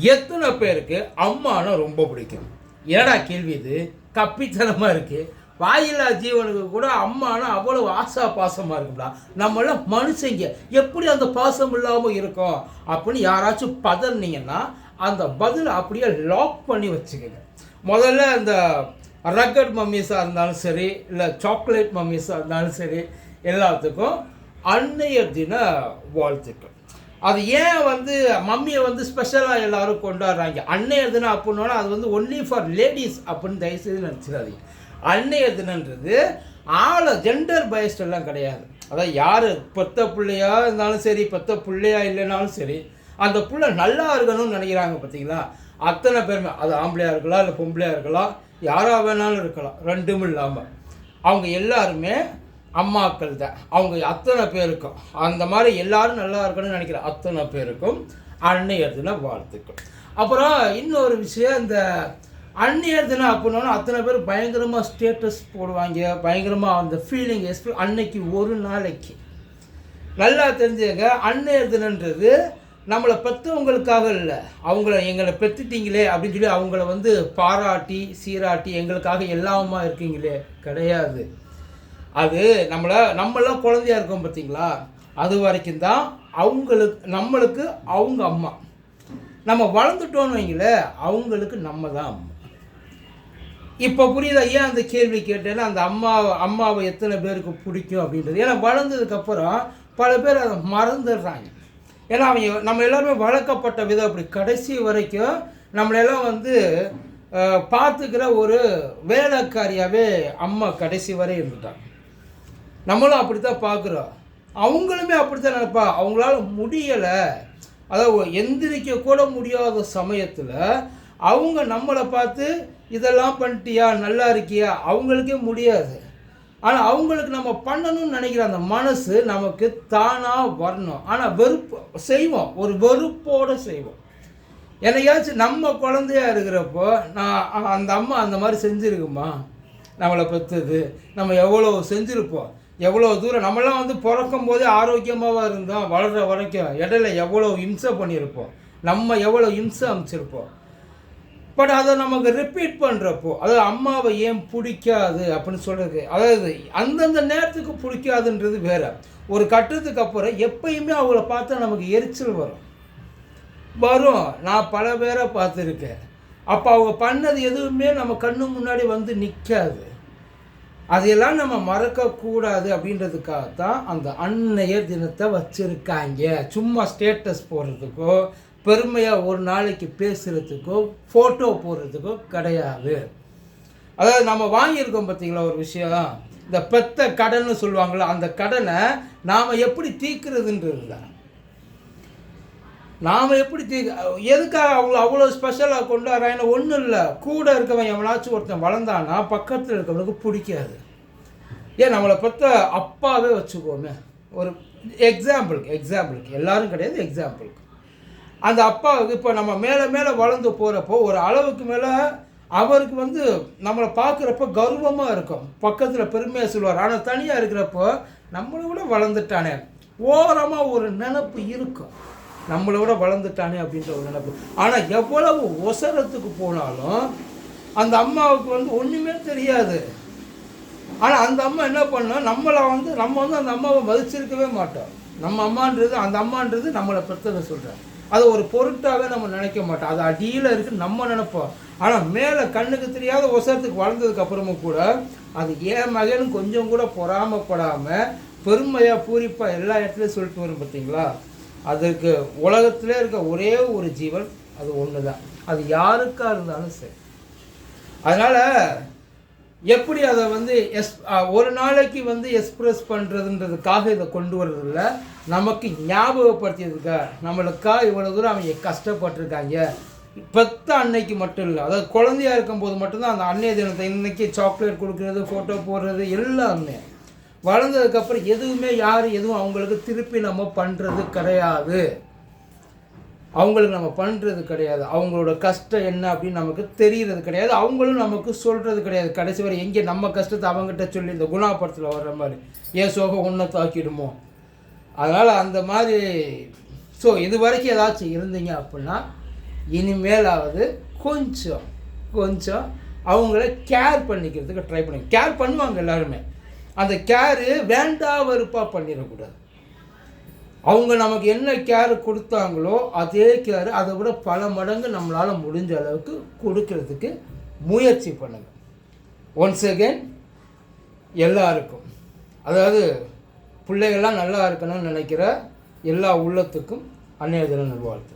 எத்தனை பேருக்கு அம்மானா ரொம்ப பிடிக்கும்? என்னடா கேள்வி இது? கப்பித்தனமாக இருக்குது வாயில்லா ஜீவனுக்கு கூட அம்மானா அவ்வளவு ஆசா பாசமாக இருக்கும்டா. நம்மளாம் மனுஷங்க. எப்படி அந்த பாசம் இல்லாமல் இருக்கும்? அப்படின்னு யாராச்சும் பதறினீங்கன்னா அந்த பதிலை அப்படியே லாக் பண்ணி வச்சுக்கோங்க. முதல்ல அந்த ரக்கட் மம்மீஸாக இருந்தாலும் சரி இல்லை சாக்லேட் மம்மீஸாக இருந்தாலும் சரி எல்லாத்துக்கும் அன்னைய தின வாழ்த்துக்கள். அது ஏன் வந்து மம்மியை வந்து ஸ்பெஷலாக எல்லாரும் கொண்டாடுறாங்க? அன்னைய தினம் அப்படின்னா அது வந்து ஒன்லி ஃபார் லேடிஸ் அப்படின்னு தயவுசெய்து நினச்சிடாதீங்க. அன்னைய தினன்றது ஆளை ஜெண்டர் பயஸ்ட் எல்லாம் கிடையாது. அதான் யார் பெத்த பிள்ளையா இருந்தாலும் சரி பெத்த பிள்ளையா இல்லைனாலும் சரி அந்த புள்ள நல்லா இருக்கணும்னு நினைக்கிறாங்க பார்த்தீங்களா? அத்தனை பேருமே. அது ஆம்பளையாக இருக்கலாம் இல்லை பொம்பளையாக இருக்கலாம் யாராக வேணாலும் இருக்கலாம் ரெண்டும் இல்லாமல் அவங்க எல்லாருமே அம்மாக்கள் தான் அவங்க அத்தனை பேருக்கும். அந்த மாதிரி எல்லாரும் நல்லா இருக்கணும்னு நினைக்கிற அத்தனை பேருக்கும் அன்னையர் தின வாழ்த்துக்கள். அப்புறம் இன்னொரு விஷயம் இந்த அன்னையர் தினம் அப்படின்னா அத்தனை பேர் பயங்கரமாக ஸ்டேட்டஸ் போடுவாங்க. பயங்கரமாக அந்த ஃபீலிங் எஸ்பி அன்னைக்கு ஒரு நாளைக்கு. நல்லா தெரிஞ்சுங்க அன்னையர் தினன்றது நம்மளை பெற்றவங்களுக்காக இல்லை. அவங்கள எங்களை பெற்றுட்டீங்களே அப்படின்னு சொல்லி அவங்கள வந்து பாராட்டி சீராட்டி எங்களுக்காக எல்லாமா இருக்கீங்களே. கிடையாது. அது நம்மளை நம்மளாம் குழந்தையா இருக்கோம் பார்த்தீங்களா அது வரைக்கும் தான் அவங்களுக்கு நம்மளுக்கு அவங்க அம்மா. நம்ம வளர்ந்துட்டோன்னு வைங்களேன் அவங்களுக்கு நம்ம தான் அம்மா. இப்போ புரியுதா? ஏன் அந்த கேள்வி கேட்டேன்னா அந்த அம்மா அம்மாவை எத்தனை பேருக்கு பிடிக்கும் அப்படின்றது. ஏன்னா வளர்ந்ததுக்கப்புறம் பல பேர் அதை மறந்துடுறாங்க. ஏன்னா அவங்க நம்ம எல்லாருமே வளர்க்கப்பட்ட விதம் அப்படி. கடைசி வரைக்கும் நம்மளெல்லாம் வந்து பார்த்துக்கிற ஒரு வேலைக்காரியாகவே அம்மா கடைசி வரை இருந்துட்டாங்க. நம்மளும் அப்படி தான் பார்க்குறோம். அவங்களுமே அப்படித்தான் நினைப்பா. அவங்களால முடியலை. அதாவது எந்திரிக்க கூட முடியாத சமயத்தில் அவங்க நம்மளை பார்த்து இதெல்லாம் பண்ணிட்டியா? நல்லா இருக்கியா? அவங்களுக்கே முடியாது. ஆனால் அவங்களுக்கு நம்ம பண்ணணும்னு நினைக்கிற அந்த மனசு நமக்கு தானாக வரணும். ஆனால் வெறுப்பு செய்வோம். ஒரு வெறுப்போடு செய்வோம். என்னையாச்சும் நம்ம குழந்தையா இருக்கிறப்போ நான் அந்த அம்மா அந்த மாதிரி செஞ்சுருக்குமா? நம்மளை பெற்றது நம்ம எவ்வளோ செஞ்சுருப்போம். எவ்வளோ தூரம் நம்மளாம் வந்து பிறக்கும் போதே ஆரோக்கியமாக இருந்தோம் வளர்கிற வரைக்கும் இடையில எவ்வளோ இம்சை பண்ணியிருப்போம். நம்ம எவ்வளோ இம்சை அமைச்சிருப்போம். பட் அதை நமக்கு ரிப்பீட் பண்ணுறப்போ அதாவது அம்மாவை ஏன் பிடிக்காது அப்படின்னு சொல்கிறது அதாவது அந்தந்த நேரத்துக்கு பிடிக்காதுன்றது வேறு. ஒரு கட்டத்துக்கு அப்புறம் எப்பயுமே அவங்கள பார்த்தா நமக்கு எரிச்சல் வரும். வரும். நான் பல பேரை பார்த்துருக்கேன். அப்போ அவங்க பண்ணது எதுவுமே நம்ம கண்ணு முன்னாடி வந்து நிற்காது அதையெல்லாம் நம்ம மறக்கக்கூடாது அப்படின்றதுக்காக தான் அந்த அன்னைய தினத்தை வச்சுருக்காங்க. சும்மா ஸ்டேட்டஸ் போடுறதுக்கோ பெருமையாக ஒரு நாளைக்கு பேசுகிறதுக்கோ ஃபோட்டோ போடுறதுக்கோ கிடையாது. அதாவது நம்ம வாங்கியிருக்கோம் பார்த்தீங்களா ஒரு விஷயம்? இந்த பெத்த கடன்னு சொல்லுவாங்கள்ல அந்த கடனை நாம் எப்படி தீர்க்கிறதுன்றது தான் நாம் எப்படி தீ எதுக்காக அவங்கள அவ்வளோ ஸ்பெஷலாக கொண்டு வராங்கன்னா ஒன்றும் இல்லை. கூட இருக்கவன் எவனாச்சும் ஒருத்தன் வளர்ந்தானா பக்கத்தில் இருக்கவனுக்கு பிடிக்காது. ஏன் நம்மளை பற்ற அப்பாவே வச்சுக்கோமே. ஒரு எக்ஸாம்பிளுக்கு எக்ஸாம்பிளுக்கு எல்லாரும் கிடையாது எக்ஸாம்பிளுக்கு அந்த அப்பாவுக்கு இப்போ நம்ம மேலே மேலே வளர்ந்து போகிறப்போ ஒரு அளவுக்கு மேலே அவருக்கு வந்து நம்மளை பார்க்குறப்ப கர்வமாக இருக்கும். பக்கத்தில் பெருமையாக சொல்லுவார். ஆனால் தனியாக இருக்கிறப்போ நம்மளை விட வளர்ந்துட்டானே. ஓரமாக ஒரு நினப்பு இருக்கும். நம்மளை விட வளர்ந்துட்டானே அப்படின்ற ஒரு நினைப்பு. ஆனால் எவ்வளவு ஒசரத்துக்கு போனாலும் அந்த அம்மாவுக்கு வந்து ஒன்றுமே தெரியாது. ஆனால் அந்த அம்மா என்ன பண்ணோம் நம்மளை வந்து நம்ம வந்து அந்த அம்மாவை மதிச்சிருக்கவே மாட்டோம். நம்ம அம்மான்றது அந்த அம்மான்றது நம்மளை பிரச்சனை சொல்கிறேன் அதை ஒரு பொருட்டாகவே நம்ம நினைக்க மாட்டோம். அது அடியில் இருக்குன்னு நம்ம நினைப்போம். ஆனால் மேலே கண்ணுக்கு தெரியாத ஒசரத்துக்கு வளர்ந்ததுக்கு அப்புறமும் கூட அது ஏன் மகனும் கொஞ்சம் கூட பொறாமப்படாமல் பெருமையாக பூரிப்பாக எல்லா இடத்துலையும் சொல்லிட்டு வரும் பார்த்தீங்களா அதுக்கு உலகத்தில் இருக்க ஒரே ஒரு ஜீவன் அது ஒன்று தான் அது யாருக்காக இருந்தாலும் சரி. அதனால் எப்படி அதை வந்து எஸ் ஒரு நாளைக்கு வந்து எக்ஸ்ப்ரெஸ் பண்ணுறதுன்றதுக்காக இதை கொண்டு வர்றதில்ல நமக்கு ஞாபகப்படுத்தியதுக்கா நம்மளுக்கா இவ்வளோ தூரம் அவங்க கஷ்டப்பட்டிருக்காங்க. பெத்த அன்னைக்கு மட்டும் இல்லை அதாவது குழந்தையா இருக்கும்போது மட்டும்தான் அந்த அன்னைய தினத்தை இன்றைக்கி சாக்லேட் கொடுக்கறது ஃபோட்டோ போடுறது எல்லாமே. வளர்ந்ததுக்கப்புறம் எதுவுமே யார் எதுவும் அவங்களுக்கு திருப்பி நம்ம பண்ணுறது கிடையாது. அவங்களுக்கு நம்ம பண்ணுறது கிடையாது. அவங்களோட கஷ்டம் என்ன அப்படின்னு நமக்கு தெரிகிறது கிடையாது. அவங்களும் நமக்கு சொல்கிறது கிடையாது. கடைசி வரை எங்கே நம்ம கஷ்டத்தை அவங்ககிட்ட சொல்லி இந்த குணா படத்தில் வர்ற மாதிரி ஏன் சோகம் ஒன்றை தாக்கிடுமோ? அதனால் அந்த மாதிரி ஸோ இது வரைக்கும் ஏதாச்சும் இருந்தீங்க அப்படின்னா இனிமேலாவது கொஞ்சம் கொஞ்சம் அவங்கள கேர் பண்ணிக்கிறதுக்கு ட்ரை பண்ணுங்க. கேர் பண்ணுவாங்க எல்லாருமே. அந்த கேரு வேண்டா வெறுப்பாக பண்ணிடக்கூடாது. அவங்க நமக்கு என்ன கேர் கொடுத்தாங்களோ அதே கேர் அதை விட பல மடங்கு நம்மளால் முடிஞ்ச அளவுக்கு கொடுக்கறதுக்கு முயற்சி பண்ணுங்கள் ஒன்ஸ் அகெயின் எல்லாருக்கும். அதாவது பிள்ளைகள்லாம் நல்லா இருக்கணும்னு நினைக்கிற எல்லா உள்ளத்துக்கும் அன்னைய தின நல்வாழ்த்து